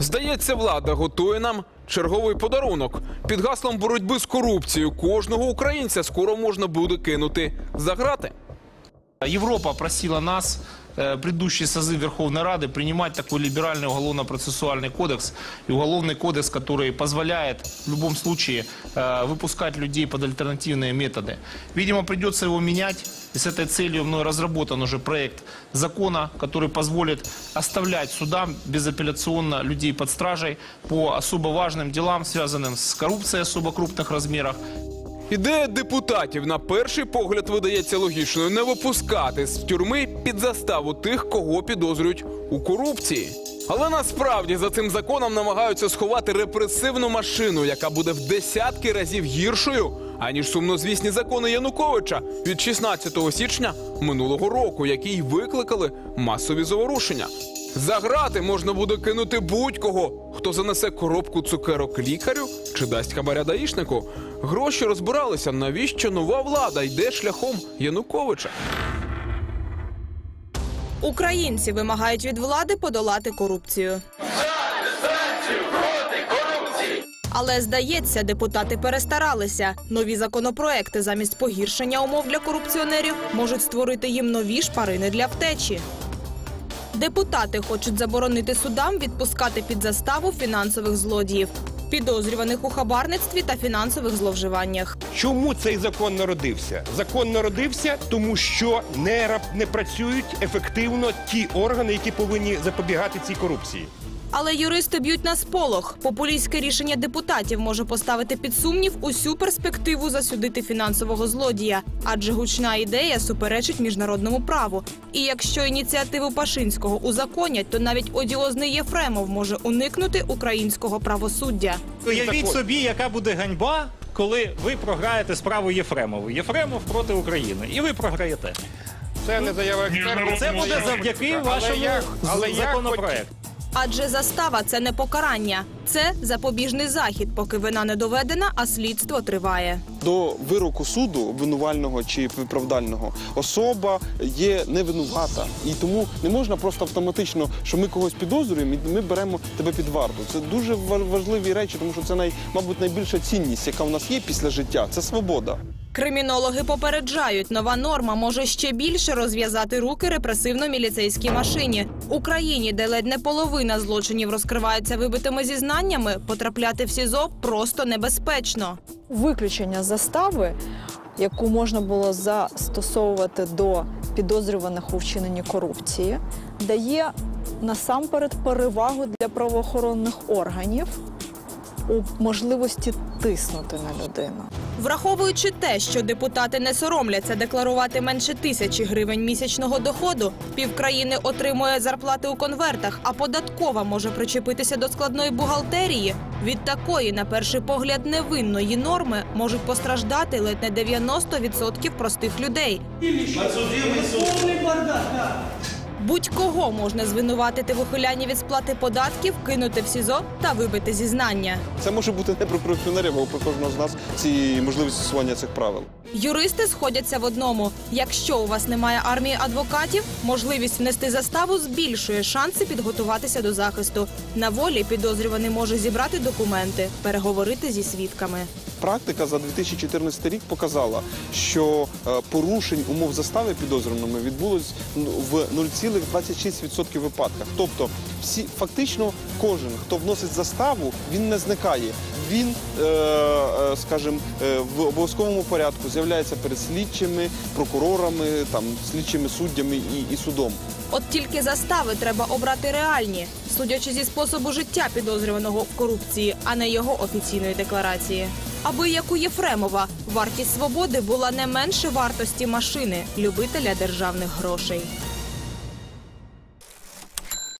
Здається, влада готує нам черговий подарунок. Під гаслом боротьби з корупцією кожного українця скоро можна буде кинути за грати. Європа просила нас, э, предыдущий созыв Верховной Рады, принимать такой либеральный уголовно-процессуальный кодекс и уголовный кодекс, который позволяет в любом случае э, выпускать людей под альтернативные методы. Видимо, придется его менять. И с этой целью мной разработан уже проект закона, который позволит оставлять судам безапелляционно людей под стражей по особо важным делам, связанным с коррупцией особо крупных размерах, Ідея депутатів на перший погляд видається логічною не випускати з тюрми під заставу тих, кого підозрюють у корупції. Але насправді за цим законом намагаються сховати репресивну машину, яка буде в десятки разів гіршою, аніж сумнозвісні закони Януковича від 16 січня минулого року, які й викликали масові заворушення. За грати можна буде кинути будь-кого, хто занесе коробку цукерок лікарю чи дасть хабаря даїшнику. Гроші розбиралися, навіщо нова влада йде шляхом Януковича. Українці вимагають від влади подолати корупцію. Але здається, депутати перестаралися. Нові законопроекти замість погіршення умов для корупціонерів можуть створити їм нові шпарини для втечі. Депутати хочуть заборонити судам відпускати під заставу фінансових злодіїв, підозрюваних у хабарництві та фінансових зловживаннях. Чому цей закон народився? Закон народився, тому що не, не працюють ефективно ті органи, які повинні запобігати цій корупції. Але юристи б'ють на сполох. Популістське рішення депутатів може поставити під сумнів усю перспективу засудити фінансового злодія, адже гучна ідея суперечить міжнародному праву. І якщо ініціативу Пашинського узаконять, то навіть одіозний Єфремов може уникнути українського правосуддя. Уявіть собі, яка буде ганьба, коли ви програєте справу Єфремову. Єфремов проти України, і ви програєте. Це не заява експертів. Це буде завдяки Але вашому я- але законопроекту. Адже застава це не покарання, це запобіжний захід, поки вина не доведена, а слідство триває. до вироку суду обвинувального чи виправдального особа є невинувата. І тому не можна просто автоматично, що ми когось підозрюємо, і ми беремо тебе під варту. Це дуже ва- важливі речі, тому що це най, мабуть, найбільша цінність, яка в нас є після життя. Це свобода. Кримінологи попереджають, нова норма може ще більше розв'язати руки репресивно-міліцейській машині. Україні, де ледь не половина злочинів розкривається вибитими зізнаннями, потрапляти в СІЗО просто небезпечно. виключення застави, яку можна було застосовувати до підозрюваних у вчиненні корупції, дає насамперед перевагу для правоохоронних органів у можливості тиснути на людину. Враховуючи те, що депутати не соромляться декларувати менше тисячі гривень місячного доходу, півкраїни отримує зарплати у конвертах, а податкова може причепитися до складної бухгалтерії. Від такої, на перший погляд, невинної норми можуть постраждати ледь не 90% простих людей. Будь-кого можна звинуватити в ухилянні від сплати податків, кинути в СІЗО та вибити зізнання. Це може бути не про корупціонерів, а про кожного з нас ці можливість застосування цих правил. Юристи сходяться в одному: якщо у вас немає армії адвокатів, можливість внести заставу збільшує шанси підготуватися до захисту. На волі підозрюваний може зібрати документи, переговорити зі свідками. Практика за 2014 рік показала, що е, порушень умов застави підозрюваними відбулось в 0,26% випадках. Тобто, всі фактично кожен, хто вносить заставу, він не зникає. Він, е, е, скажімо, в обов'язковому порядку з'являється перед слідчими, прокурорами, слідчими суддями і, і судом. От тільки застави треба обрати реальні, судячи зі способу життя підозрюваного в корупції, а не його офіційної декларації. Аби як у Єфремова, вартість свободи була не менше вартості машини любителя державних грошей.